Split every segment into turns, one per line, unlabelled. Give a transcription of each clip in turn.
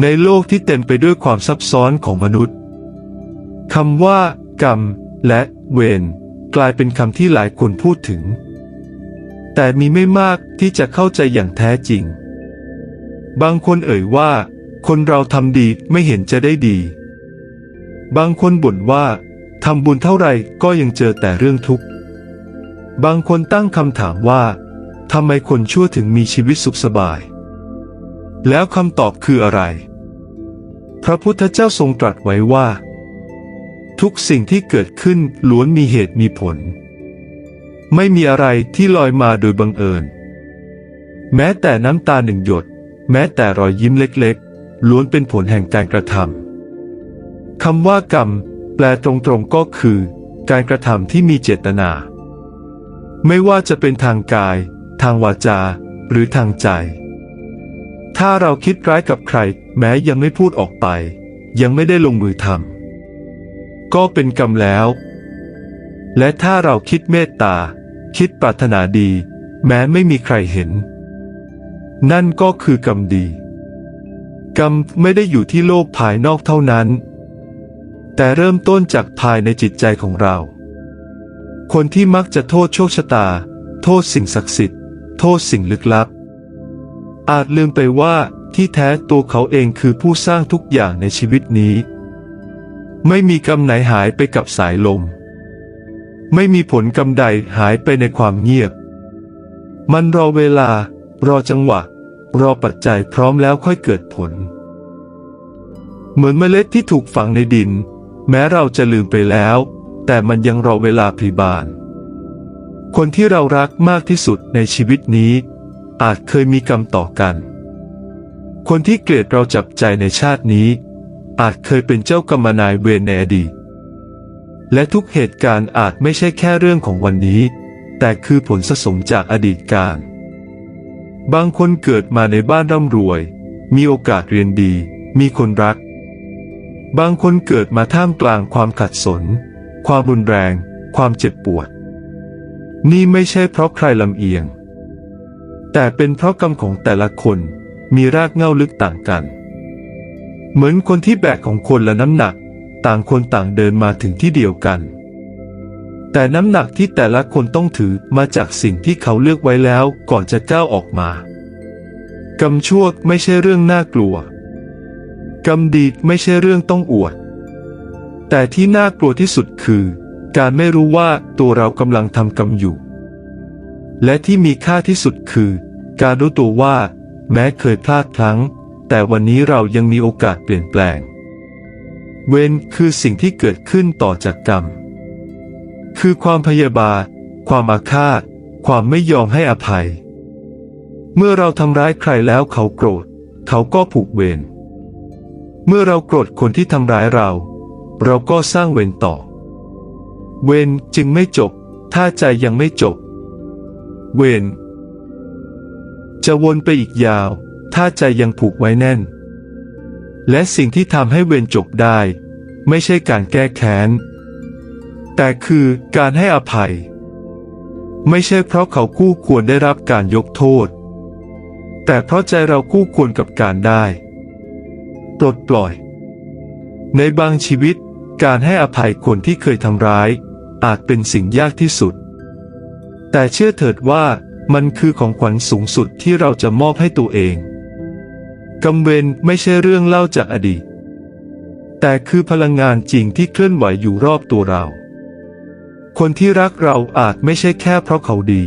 ในโลกที่เต็มไปด้วยความซับซ้อนของมนุษย์คำว่า กรรม และเวรกลายเป็นคำที่หลายคนพูดถึง แต่มีไม่มากที่จะเข้าใจอย่างแท้จริง บางคนเอ่ยว่า คนเราทำดีไม่เห็นจะได้ดี บางคนบ่นว่าทำบุญเท่าไหร่ก็ยังเจอแต่เรื่องทุกข์ บางคนตั้งคำถามว่าทำไมคนชั่วถึงมีชีวิตสุขสบาย แล้วคำตอบคืออะไร พระพุทธเจ้าทรงตรัสไว้ว่า ทุกสิ่งที่เกิดขึ้นล้วนมีเหตุมีผล ไม่มีอะไรที่ลอยมาโดยบังเอิญ แม้แต่น้ำตาหนึ่งหยด แม้แต่รอยยิ้มเล็กๆ ล้วนเป็นผลแห่งการกระทำคำว่ากรรม แปลตรงๆก็คือ การกระทำที่มีเจตนา ไม่ว่าจะเป็นทางกาย ทางวาจา หรือทางใจ ถ้าเราคิดร้ายกับใคร แม้ยังไม่พูดออกไป ยังไม่ได้ลงมือทำก็เป็นกรรมแล้ว และถ้าเราคิดเมตตา คิดปรารถนาดี แม้ไม่มีใครเห็น นั่นก็คือกรรมดี กรรมไม่ได้อยู่ที่โลกภายนอกเท่านั้น แต่เริ่มต้นจากภายในจิตใจของเรา คนที่มักจะโทษโชคชะตา โทษสิ่งศักดิ์สิทธิ์ โทษสิ่งลึกลับ อาจลืมไปว่าที่แท้ตัวเขาเองคือผู้สร้างทุกอย่างในชีวิตนี้ ไม่มีกรรมไหนหายไปกับสายลม ไม่มีผลกรรมใดหายไปในความเงียบ มันรอเวลา รอจังหวะ รอปัจจัยพร้อมแล้วค่อยเกิดผล เหมือนเมล็ดที่ถูกฝังในดิน แม้เราจะลืมไปแล้ว แต่มันยังรอเวลาพลีบานคนที่เรารักมากที่สุดในชีวิตนี้ อาจเคยมีกรรมต่อกัน คนที่เกลียดเราจับใจในชาตินี้ อาจเคยเป็นเจ้ากรรมนายเวรในอดีต และทุกเหตุการณ์อาจไม่ใช่แค่เรื่องของวันนี้ แต่คือผลสะสมจากอดีตการ บางคนเกิดมาในบ้านร่ำรวย มีโอกาสเรียนดี มีคนรัก บางคนเกิดมาท่ามกลางความขัดสน ความรุนแรง ความเจ็บปวด นี่ไม่ใช่เพราะใครลำเอียง แต่เป็นเพราะกรรมของแต่ละคนมีรากเหง้าลึกต่างกัน เหมือนคนที่แบกของคนละน้ำหนัก ต่างคนต่างเดินมาถึงที่เดียวกัน แต่น้ำหนักที่แต่ละคนต้องถือมาจากสิ่งที่เขาเลือกไว้แล้วก่อนจะก้าวออกมากรรมชั่วไม่ใช่เรื่องน่ากลัวกรรมดีไม่ใช่เรื่องต้องอวด แต่ที่น่ากลัวที่สุดคือ การไม่รู้ว่าตัวเรากำลังทำกรรมอยู่ และที่มีค่าที่สุดคือ การรู้ตัวว่า แม้เคยพลาดพลั้ง แต่วันนี้เรายังมีโอกาสเปลี่ยนแปลง เวรคือสิ่งที่เกิดขึ้นต่อจากกรรม คือความพยาบาท ความอาฆาต ความไม่ยอมให้อภัย เมื่อเราทำร้ายใครแล้วเขาโกรธ เขาก็ผูกเวร เมื่อเราโกรธคนที่ทำร้ายเรา เราก็สร้างเวรต่อ เวรจึงไม่จบ ถ้าใจยังไม่จบ เวรจะวนไปอีกยาว ถ้าใจยังผูกไว้แน่น และสิ่งที่ทำให้เวรจบได้ ไม่ใช่การแก้แค้น แต่คือการให้อภัย ไม่ใช่เพราะเขาคู่ควรได้รับการยกโทษ แต่เพราะใจเราคู่ควรกับการได้ปลดปล่อย ในบางชีวิตการให้อภัยคนที่เคยทำร้าย อาจเป็นสิ่งยากที่สุด แต่เชื่อเถิดว่ามันคือของขวัญสูงสุดที่เราจะมอบให้ตัวเองกำเวรไม่ใช่เรื่องเล่าจากอดีต แต่คือพลังงานจริงที่เคลื่อนไหวอยู่รอบตัวเรา คนที่รักเราอาจไม่ใช่แค่เพราะเขาดี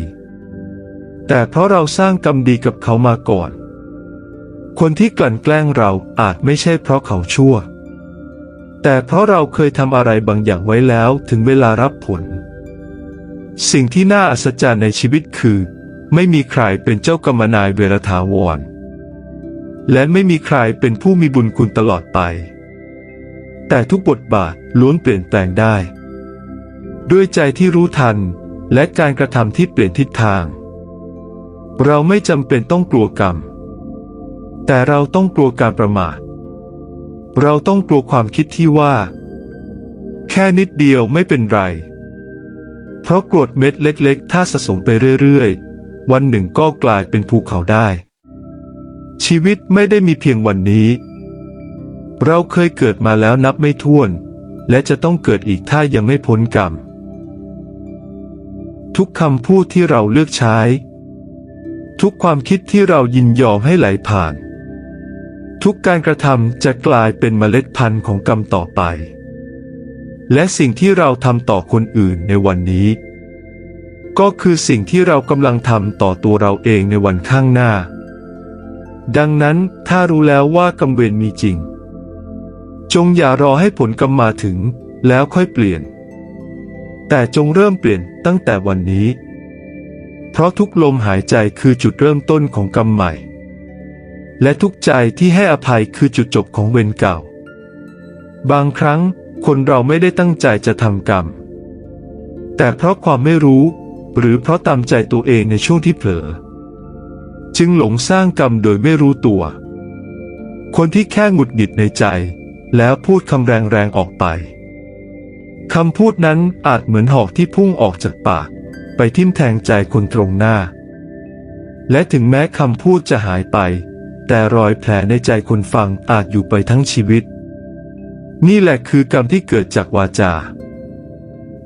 แต่เพราะเราสร้างกรรมดีกับเขามาก่อน คนที่กลั่นแกล้งเราอาจไม่ใช่เพราะเขาชั่ว แต่เพราะเราเคยทำอะไรบางอย่างไว้แล้วถึงเวลารับผล สิ่งที่น่าอัศจรรย์ในชีวิตคือ ไม่มีใครเป็นเจ้ากรรมนายเวรถาวร และไม่มีใครเป็นผู้มีบุญคุณตลอดไป แต่ทุกบทบาทล้วนเปลี่ยนแปลงได้ ด้วยใจที่รู้ทันและการกระทำที่เปลี่ยนทิศทาง เราไม่จำเป็นต้องกลัวกรรม แต่เราต้องกลัวการประมาท เราต้องกลัวความคิดที่ว่า แค่นิดเดียวไม่เป็นไร เพราะกรดเม็ดเล็ก ๆ ถ้าสะสมไปเรื่อย ๆ วันหนึ่งก็กลายเป็นภูเขาได้ ชีวิตไม่ได้มีเพียงวันนี้ เราเคยเกิดมาแล้วนับไม่ถ้วน และจะต้องเกิดอีกถ้ายังไม่พ้นกรรม ทุกคำพูดที่เราเลือกใช้ ทุกความคิดที่เรายินยอมให้ไหลผ่าน ทุกการกระทำจะกลายเป็นเมล็ดพันธุ์ของกรรมต่อไป และสิ่งที่เราทำต่อคนอื่นในวันนี้ ก็คือสิ่งที่เรากำลังทำต่อตัวเราเองในวันข้างหน้า ดังนั้นถ้ารู้แล้วว่ากรรมเวรมีจริง จงอย่ารอให้ผลกรรมมาถึงแล้วค่อยเปลี่ยน แต่จงเริ่มเปลี่ยนตั้งแต่วันนี้ เพราะทุกลมหายใจคือจุดเริ่มต้นของกรรมใหม่ และทุกใจที่ให้อภัยคือจุดจบของเวรเก่า บางครั้ง คนเราไม่ได้ตั้งใจจะทำกรรม แต่เพราะความไม่รู้ หรือเพราะตามใจตัวเองในช่วงที่เผลอ จึงหลงสร้างกรรมโดยไม่รู้ตัว คนที่แค่หงุดหงิดในใจ แล้วพูดคำแรงๆออกไปคำพูดนั้นอาจเหมือนหอกที่พุ่งออกจากปาก ไปทิ่มแทงใจคนตรงหน้า และถึงแม้คำพูดจะหายไป แต่รอยแผลในใจคนฟังอาจอยู่ไปทั้งชีวิต นี่แหละคือกรรมที่เกิดจากวาจา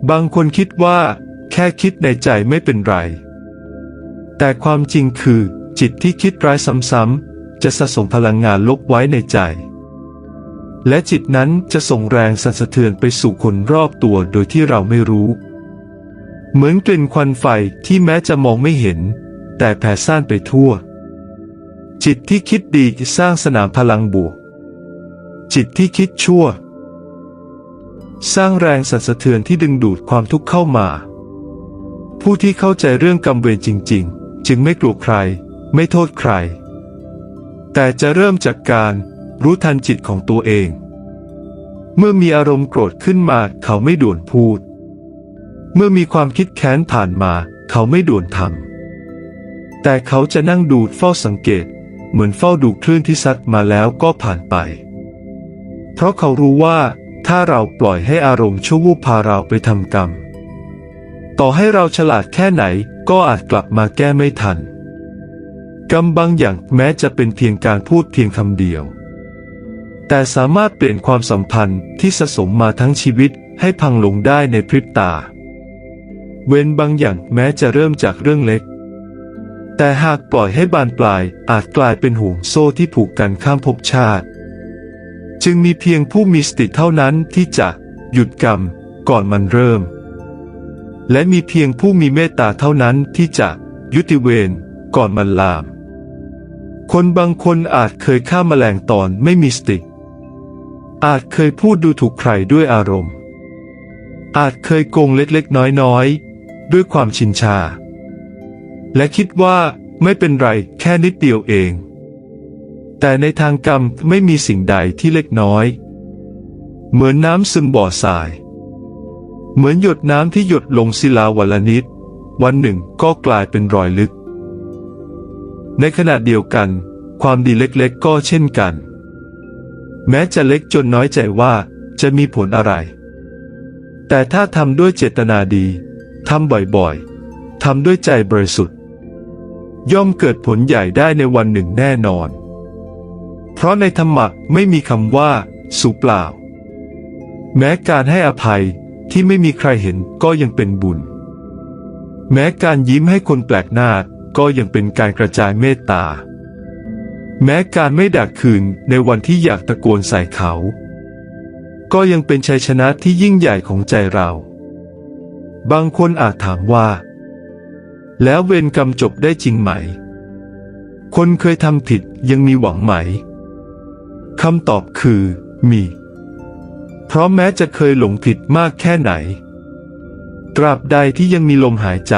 บางคนคิดว่า แค่คิดในใจไม่เป็นไร แต่ความจริงคือ จิตที่คิดร้ายซ้ำๆจะสะสมพลังงานลบไว้ในใจ และจิตนั้นจะส่งแรงสั่นสะเทือนไปสู่คนรอบตัวโดยที่เราไม่รู้ เหมือนกลิ่นควันไฟที่แม้จะมองไม่เห็น แต่แผ่ซ่านไปทั่ว จิตที่คิดดีสร้างสนามพลังบวก จิตที่คิดชั่ว สร้างแรงสั่นสะเทือนที่ดึงดูดความทุกข์เข้ามา ผู้ที่เข้าใจเรื่องกรรมเวรจริง ๆ จึงไม่กลัวใคร ไม่โทษใคร แต่จะเริ่มจากการรู้ทันจิตของตัวเอง เมื่อมีอารมณ์โกรธขึ้นมาเขาไม่ด่วนพูด เมื่อมีความคิดแค้นผ่านมา เขาไม่ด่วนทำแต่เขาจะนั่งดูเฝ้าสังเกต เหมือนเฝ้าดูคลื่นที่ซัดมาแล้วก็ผ่านไป เพราะเขารู้ว่าถ้าเราปล่อยให้อารมณ์ชั่ววูบพาเราไปทำกรรม ต่อให้เราฉลาดแค่ไหนก็อาจกลับมาแก้ไม่ทัน กรรมบางอย่างแม้จะเป็นเพียงการพูดเพียงคำเดียว แต่สามารถเปลี่ยนความสัมพันธ์ที่สะสมมาทั้งชีวิตให้พังลงได้ในพริบตา เว้นบางอย่างแม้จะเริ่มจากเรื่องเล็ก แต่หากปล่อยให้บานปลายอาจกลายเป็นห่วงโซ่ที่ผูกกันข้ามภพชาติ จึงมีเพียงผู้มีสติเท่านั้นที่จะหยุดกรรมก่อนมันเริ่ม และมีเพียงผู้มีเมตตาเท่านั้นที่จะยุติเวรก่อนมันลาม คนบางคนอาจเคยฆ่าแมลงตอนไม่มีสติ อาจเคยพูดดูถูกใครด้วยอารมณ์ อาจเคยโกงเล็กๆน้อยๆ ด้วยความชินชา และคิดว่าไม่เป็นไรแค่นิดเดียวเอง แต่ในทางกรรมไม่มีสิ่งใดที่เล็กน้อย เหมือนน้ำซึมบ่อทราย เหมือนหยดน้ำที่หยดลงศิลาวันละนิด วันหนึ่งก็กลายเป็นรอยลึก ในขณะเดียวกัน ความดีเล็กๆก็เช่นกัน แม้จะเล็กจนน้อยใจว่าจะมีผลอะไร แต่ถ้าทำด้วยเจตนาดีทำบ่อยๆทำด้วยใจบริสุทธิ์ ย่อมเกิดผลใหญ่ได้ในวันหนึ่งแน่นอน เพราะในธรรมะไม่มีคำว่า สูเปล่า แม้การให้อภัยที่ไม่มีใครเห็นก็ยังเป็นบุญ แม้การยิ้มให้คนแปลกหน้าก็ยังเป็นการกระจายเมตตา แม้การไม่ดักคืนในวันที่อยากตะโกนใส่เขา ก็ยังเป็นชัยชนะที่ยิ่งใหญ่ของใจเรา บางคนอาจถามว่า แล้วเวรกรรมจบได้จริงไหม คนเคยทำผิดยังมีหวังไหม คำตอบคือ มี เพราะแม้จะเคยหลงผิดมากแค่ไหน ตราบใดที่ยังมีลมหายใจ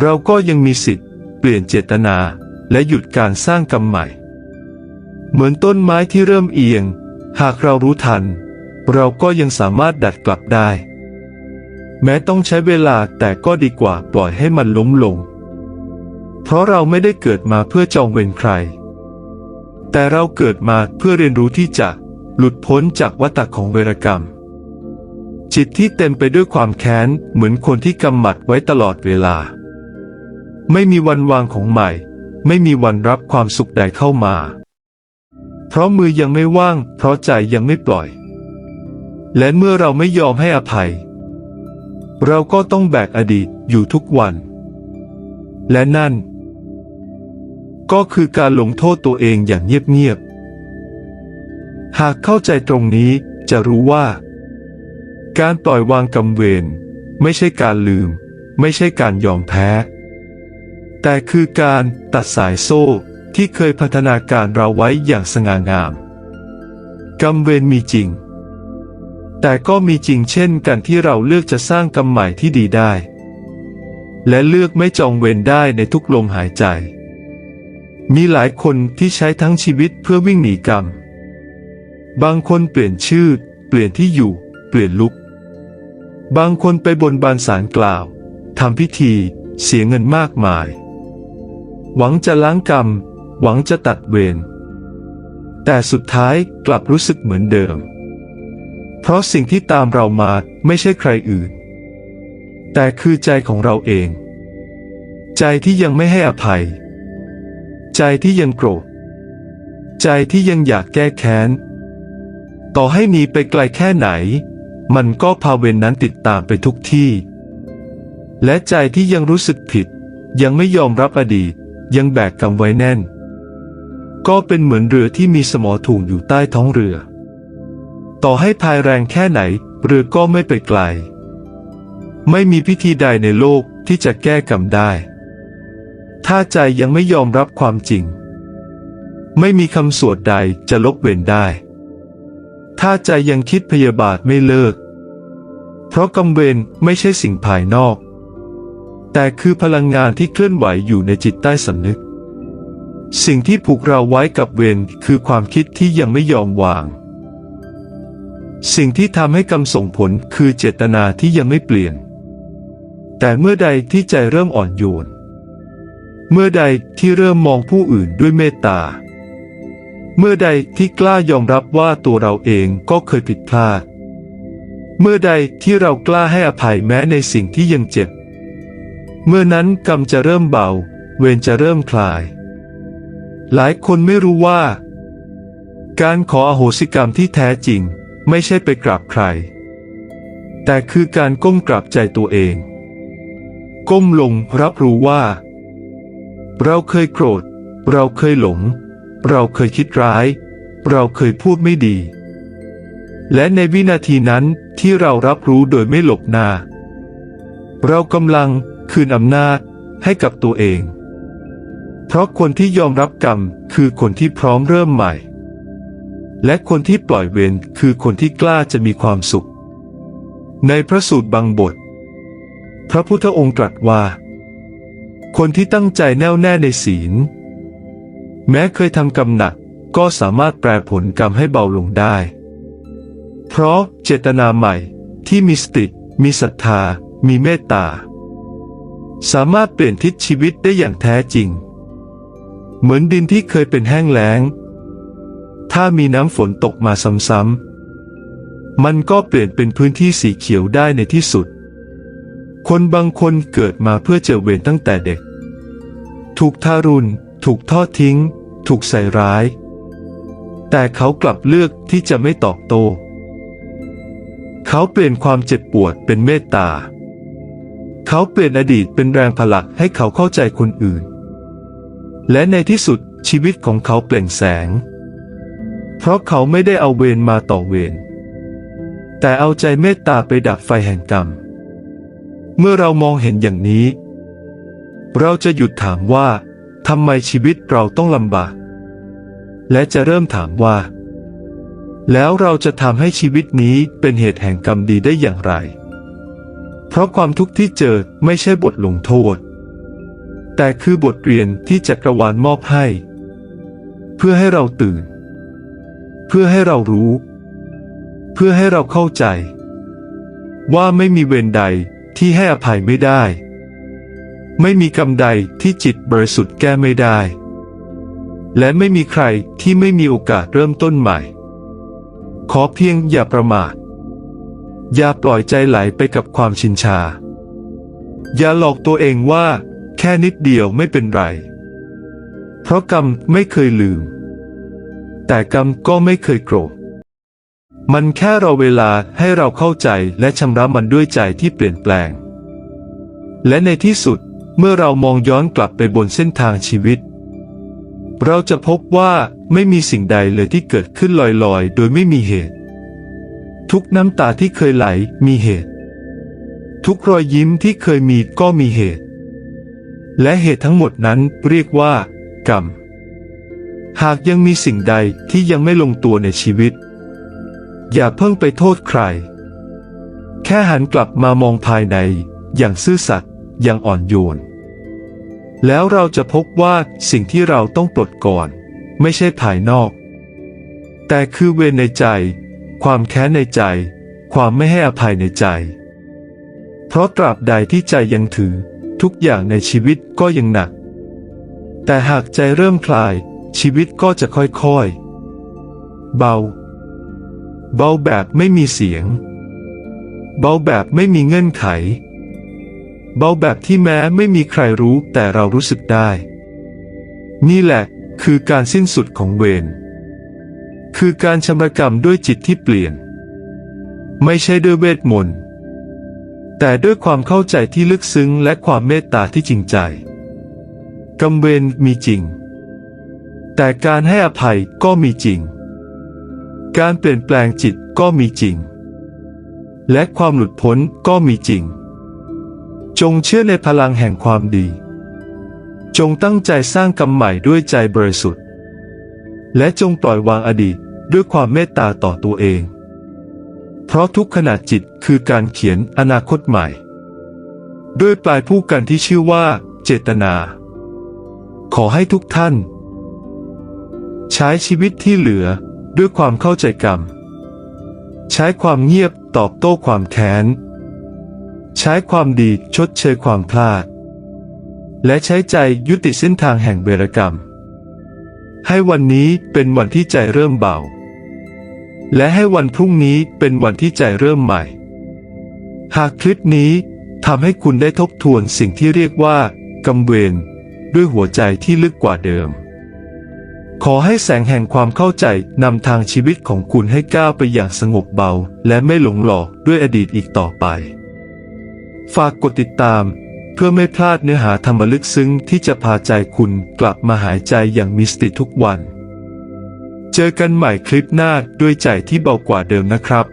เราก็ยังมีสิทธิ์ เปลี่ยนเจตนาและหยุดการสร้างกรรมใหม่ เหมือนต้นไม้ที่เริ่มเอียง หากเรารู้ทัน เราก็ยังสามารถดัดกลับได้ แม้ต้องใช้เวลาแต่ก็ดีกว่าปล่อยให้มันล้มลง เพราะเราไม่ได้เกิดมาเพื่อจองเวรใคร แต่เราเกิดมาเพื่อเรียนรู้ที่จะหลุดพ้นจากวัฏของเวรกรรม จิตที่เต็มไปด้วยความแค้นเหมือนคนที่กำหมัดไว้ตลอดเวลา ไม่มีวันวางของใหม่ ไม่มีวันรับความสุขใดเข้ามา เพราะมือยังไม่ว่าง เพราะใจยังไม่ปล่อย และเมื่อเราไม่ยอมให้อภัย เราก็ต้องแบกอดีตอยู่ทุกวัน และนั่น ก็คือการลงโทษตัวเองอย่างเงียบๆ หากเข้าใจตรงนี้จะรู้ว่า การปล่อยวางกรรมเวรไม่ใช่การลืม ไม่ใช่การยอมแพ้ แต่คือการตัดสายโซ่ที่เคยพัฒนาการเราไว้อย่างสง่างามกรรมเวรมีจริง แต่ก็มีจริงเช่นกันที่เราเลือกจะสร้างกรรมใหม่ที่ดีได้ และเลือกไม่จองเวรได้ในทุกลมหายใจ มีหลายคนที่ใช้ทั้งชีวิตเพื่อวิ่งหนีกรรม บางคนเปลี่ยนชื่อ เปลี่ยนที่อยู่ เปลี่ยนลุก บางคนไปบนบานสารกล่าวทำพิธี เสียเงินมากมาย หวังจะล้างกรรม หวังจะตัดเวร แต่สุดท้ายกลับรู้สึกเหมือนเดิม เพราะสิ่งที่ตามเรามาไม่ใช่ใครอื่น แต่คือใจของเราเอง ใจที่ยังไม่ให้อภัย ใจที่ยังโกรธ ใจที่ยังอยากแก้แค้น ต่อให้หนีไปไกลแค่ไหน มันก็พาเวรนนั้นติดตามไปทุกที่ และใจที่ยังรู้สึกผิด ยังไม่ยอมรับอดีต ยังแบกกรรมไว้แน่น ก็เป็นเหมือนเรือที่มีสมอถูกอยู่ใต้ท้องเรือ ต่อให้พายแรงแค่ไหน เรือก็ไม่ไปไกล ไม่มีพิธีใดในโลกที่จะแก้กรรมได้ ถ้าใจยังไม่ยอมรับความจริง ไม่มีคำสวดใดจะลบเวรได้ ถ้าใจยังคิดพยาบาทไม่เลิก เพราะกรรมเวรไม่ใช่สิ่งภายนอก แต่คือพลังงานที่เคลื่อนไหวอยู่ในจิตใต้สำนึก สิ่งที่ผูกเราไว้กับเวรคือความคิดที่ยังไม่ยอมวาง สิ่งที่ทำให้กรรมส่งผลคือเจตนาที่ยังไม่เปลี่ยน แต่เมื่อใดที่ใจเริ่มอ่อนโยน เมื่อใดที่เริ่มมองผู้อื่นด้วยเมตตา เมื่อใดที่กล้ายอมรับว่าตัวเราเองก็เคยผิดพลาด เมื่อใดที่เรากล้าให้อภัยแม้ในสิ่งที่ยังเจ็บ เมื่อนั้นกรรมจะเริ่มเบา เวรจะเริ่มคลาย หลายคนไม่รู้ว่า การขออโหสิกรรมที่แท้จริงไม่ใช่ไปกราบใคร แต่คือการก้มกราบใจตัวเอง ก้มลงรับรู้ว่า เราเคยโกรธ เราเคยหลง เราเคยคิดร้าย เราเคยพูดไม่ดี และในวินาทีนั้นที่เรารับรู้โดยไม่หลบหน้า เรากำลังคืนอำนาจให้กับตัวเอง เพราะคนที่ยอมรับกรรมคือคนที่พร้อมเริ่มใหม่ และคนที่ปล่อยเวรคือคนที่กล้าจะมีความสุข ในพระสูตรบางบท พระพุทธองค์ตรัสว่า คนที่ตั้งใจแน่วแน่ในศีล แม้เคยทำกรรมหนักก็สามารถแปลผลกรรมให้เบาลงได้ เพราะเจตนาใหม่ที่มีสติ มีศรัทธา มีเมตตา สามารถเปลี่ยนทิศชีวิตได้อย่างแท้จริง เหมือนดินที่เคยเป็นแห้งแล้ง ถ้ามีน้ำฝนตกมาซ้ำๆมันก็เปลี่ยนเป็นพื้นที่สีเขียวได้ในที่สุด คนบางคนเกิดมาเพื่อเจอเวรตั้งแต่เด็ก ถูกทารุณ ถูกทอดทิ้ง ถูกใส่ร้าย แต่เขากลับเลือกที่จะไม่ตอบโต้ เขาเปลี่ยนความเจ็บปวดเป็นเมตตา เขาเปลี่ยนอดีตเป็นแรงผลักให้เขาเข้าใจคนอื่น และในที่สุดชีวิตของเขาเปล่งแสง เพราะเขาไม่ได้เอาเวรมาต่อเวรแต่เอาใจเมตตาไปดับไฟแห่งกรรม เมื่อเรามองเห็นอย่างนี้ เราจะหยุดถามว่าทำไมชีวิตเราต้องลำบาก และจะเริ่มถามว่า แล้วเราจะทำให้ชีวิตนี้เป็นเหตุแห่งกรรมดีได้อย่างไร เพราะความทุกข์ที่เจอไม่ใช่บทลงโทษ แต่คือบทเรียนที่จักรวาลมอบให้ เพื่อให้เราตื่น เพื่อให้เรารู้ เพื่อให้เราเข้าใจ ว่าไม่มีเวรใด ที่ให้อภัยไม่ได้ ไม่มีกรรมใดที่จิตบริสุทธิ์แก้ไม่ได้ และไม่มีใครที่ไม่มีโอกาสเริ่มต้นใหม่ ขอเพียงอย่าประมาท อย่าปล่อยใจไหลไปกับความชินชา อย่าหลอกตัวเองว่า แค่นิดเดียวไม่เป็นไร เพราะกรรมไม่เคยลืม แต่กรรมก็ไม่เคยโกรธ มันแค่รอเวลาให้เราเข้าใจและชำระมันด้วยใจที่เปลี่ยนแปลง และในที่สุดเมื่อเรามองย้อนกลับไปบนเส้นทางชีวิต เราจะพบว่าไม่มีสิ่งใดเลยที่เกิดขึ้นลอยๆ โดยไม่มีเหตุ ทุกน้ำตาที่เคยไหลมีเหตุ ทุกรอยยิ้มที่เคยมีก็มีเหตุ และเหตุทั้งหมดนั้นเรียกว่า กรรม หากยังมีสิ่งใดที่ยังไม่ลงตัวในชีวิต อย่าเพิ่งไปโทษใคร แค่หันกลับมามองภายใน อย่างซื่อสัตย์อย่างอ่อนโยน แล้วเราจะพบว่าสิ่งที่เราต้องปลดก่อน ไม่ใช่ภายนอก แต่คือเวรในใจ ความแค้นในใจ ความไม่ให้อภัยในใจ เพราะตราบใดที่ใจยังถือ ทุกอย่างในชีวิตก็ยังหนัก แต่หากใจเริ่มคลายชีวิตก็จะค่อยๆ เบา เบาแบบไม่มีเสียง เบาแบบไม่มีเงื่อนไข เบาแบบที่แม้ไม่มีใครรู้แต่เรารู้สึกได้ นี่แหละคือการสิ้นสุดของเวร คือการชำระกรรมด้วยจิตที่เปลี่ยน ไม่ใช่ด้วยเวทมนต์ แต่ด้วยความเข้าใจที่ลึกซึ้งและความเมตตาที่จริงใจ กรรมเวรมีจริง แต่การให้อภัยก็มีจริง การเปลี่ยนแปลงจิตก็มีจริง และความหลุดพ้นก็มีจริง จงเชื่อในพลังแห่งความดี จงตั้งใจสร้างกรรมใหม่ด้วยใจบริสุทธิ์ และจงปล่อยวางอดีตด้วยความเมตตาต่อตัวเอง เพราะทุกขณะจิตคือการเขียนอนาคตใหม่ ด้วยปลายผู้กันที่ชื่อว่า เจตนา ขอให้ทุกท่าน ใช้ชีวิตที่เหลือ ด้วยความเข้าใจกรรม ใช้ความเงียบตอบโต้ความแค้น ใช้ความดีชดเชยความพลาด และใช้ใจยุติเส้นทางแห่งเบรกรรม ให้วันนี้เป็นวันที่ใจเริ่มเบา และให้วันพรุ่งนี้เป็นวันที่ใจเริ่มใหม่ หากคลิปนี้ทำให้คุณได้ทบทวนสิ่งที่เรียกว่ากำเวรด้วยหัวใจที่ลึกกว่าเดิม ขอให้แสงแห่งความเข้าใจนำทางชีวิตของคุณให้ก้าวไปอย่างสงบเบา และไม่หลงหลอกด้วยอดีตอีกต่อไป ฝากกดติดตาม เพื่อไม่พลาดเนื้อหาธรรมลึกซึ้งที่จะพาใจคุณกลับมาหายใจอย่างมีสติทุกวัน เจอกันใหม่คลิปหน้าด้วยใจที่เบากว่าเดิมนะครับ